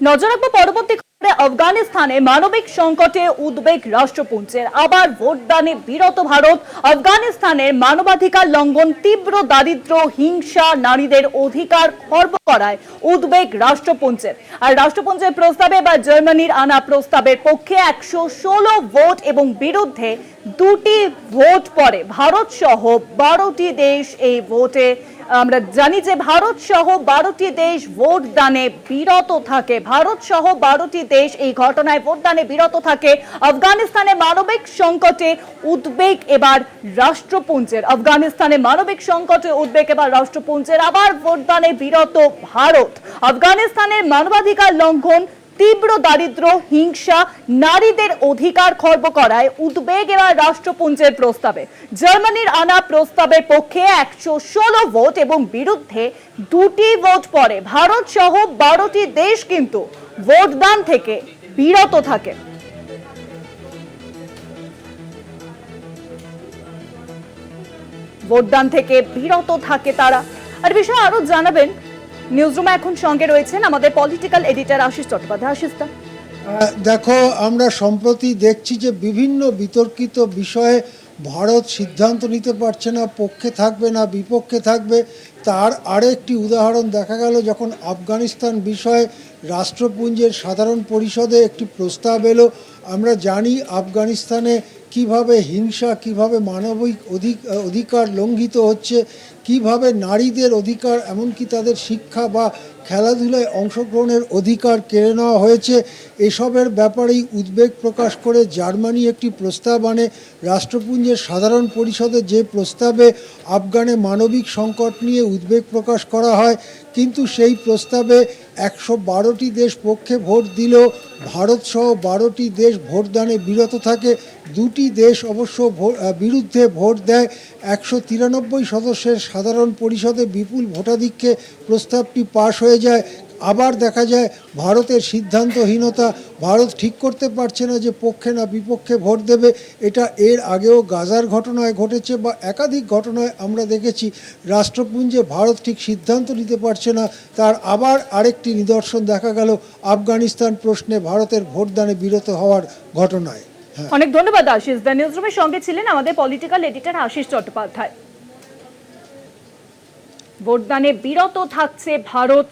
নজর রাখব পরবর্তী খবরে আফগানিস্তানে মানবিক সংকটে উদ্বেগ রাষ্ট্রপুঞ্জের। আবার ভোটদানে বিরত ভারত আফগানিস্তানের মানবাধিকার লঙ্ঘন, তীব্র দারিদ্র, হিংসা, নারীদের অধিকার খর্ব করায় উদ্বেগ রাষ্ট্রপুঞ্জের। আর রাষ্ট্রপুঞ্জের প্রস্তাবে বা জার্মানির আনা প্রস্তাবের পক্ষে একশো ষোলো ভোট এবং বিরুদ্ধে দুটি ভোট পরে ভারত সহ বারোটি দেশ এই ভোটে আমরা জানি যে ভারত সহ বারোটি দেশ ভোট দানে বিরত থাকে। ভারত সহ বারোটি দেশ এই ঘটনায় ভোট দানে বিরত থাকে। আফগানিস্তানে মানবিক সংকটে উদ্বেগ, এবার রাষ্ট্রপুঞ্জের। আফগানিস্তানে মানবিক সংকটে উদ্বেগ, এবার রাষ্ট্রপুঞ্জের। আবার ভোট দানে বিরত ভারত। আফগানিস্তানের মানবাধিকার লঙ্ঘন তীব্র দারিদ্র, হিংসা, নারীদের অধিকার খর্ব করায় উদ্বেগ এবার রাষ্ট্রপুঞ্জের প্রস্তাবে। জার্মানির আনা প্রস্তাবের পক্ষে একশো ষোলো ভোট এবং বিরুদ্ধে দুটি ভোট পড়ে। ভারত সহ বারোটি দেশ কিন্তু ভোটদান থেকে বিরত থাকে। ভোটদান থেকে বিরত থাকে তারা। আর বিষয়ে আরও জানাবেন নিউজরুমে এখন সঙ্গে রয়েছেন আমাদের পলিটিক্যাল এডিটর আশিস চট্টোপাধ্যায়। আশিস দেখো, আমরা সম্প্রতি দেখছি যে বিভিন্ন বিতর্কিত বিষয়ে ভারত সিদ্ধান্ত নিতে পারছে না, পক্ষে থাকবে না, বিপক্ষে থাকবে। তার আরেকটি উদাহরণ দেখা গেল যখন আফগানিস্তান বিষয়ে রাষ্ট্রপুঞ্জের সাধারণ পরিষদে একটি প্রস্তাব এলো, আমরা জানি আফগানিস্তানে কীভাবে হিংসা, কীভাবে মানবিক অধিক, অধিকার লঙ্ঘিত হচ্ছে কীভাবে নারীদের অধিকার এমনকি তাদের শিক্ষা বা খেলাধুলায় অংশগ্রহণের অধিকার কেড়ে নেওয়া হয়েছে, এসবের ব্যাপারেই উদ্বেগ প্রকাশ করে জার্মানি একটি প্রস্তাব আনে। রাষ্ট্রপুঞ্জের সাধারণ পরিষদে যে প্রস্তাবে আফগানে মানবিক সংকট নিয়ে উদ্বেগ প্রকাশ করা হয়, কিন্তু সেই প্রস্তাবে একশো বারোটি দেশ পক্ষে ভোট দিলেও ভারত সহ বারোটি দেশ ভোটদানে বিরত থাকে। দুটি দেশ অবশ্য বিরুদ্ধে ভোট দেয়। একশো তিরানব্বই সদস্যের সাধারণ পরিষদে বিপুল ভোটাধিক্যে প্রস্তাবটি পাশ হয়ে যায়। আবার দেখা যায়, ভারতের সিদ্ধান্তহীনতা ভারত ঠিক করতে পারছে না যে পক্ষে না বিপক্ষে ভোট দেবে। এটা এর আগেও গাজার ঘটনায় ঘটেছে বা একাধিক ঘটনায় আমরা দেখেছি। রাষ্ট্রপুঞ্জে ভারত ঠিক সিদ্ধান্ত নিতে পারছে না। তার আবার আরেকটি নিদর্শন দেখা গেল আফগানিস্তান প্রশ্নে ভারতের ভোটদানে বিরত হওয়ার ঘটনায়। হ্যাঁ। অনেক ধন্যবাদ আশিস। দা নিউজরুমের সঙ্গে ছিলেন আমাদের পলিটিক্যাল এডিটর আশিস চট্টোপাধ্যায়। ভোটদানে বিরত থাকছে ভারত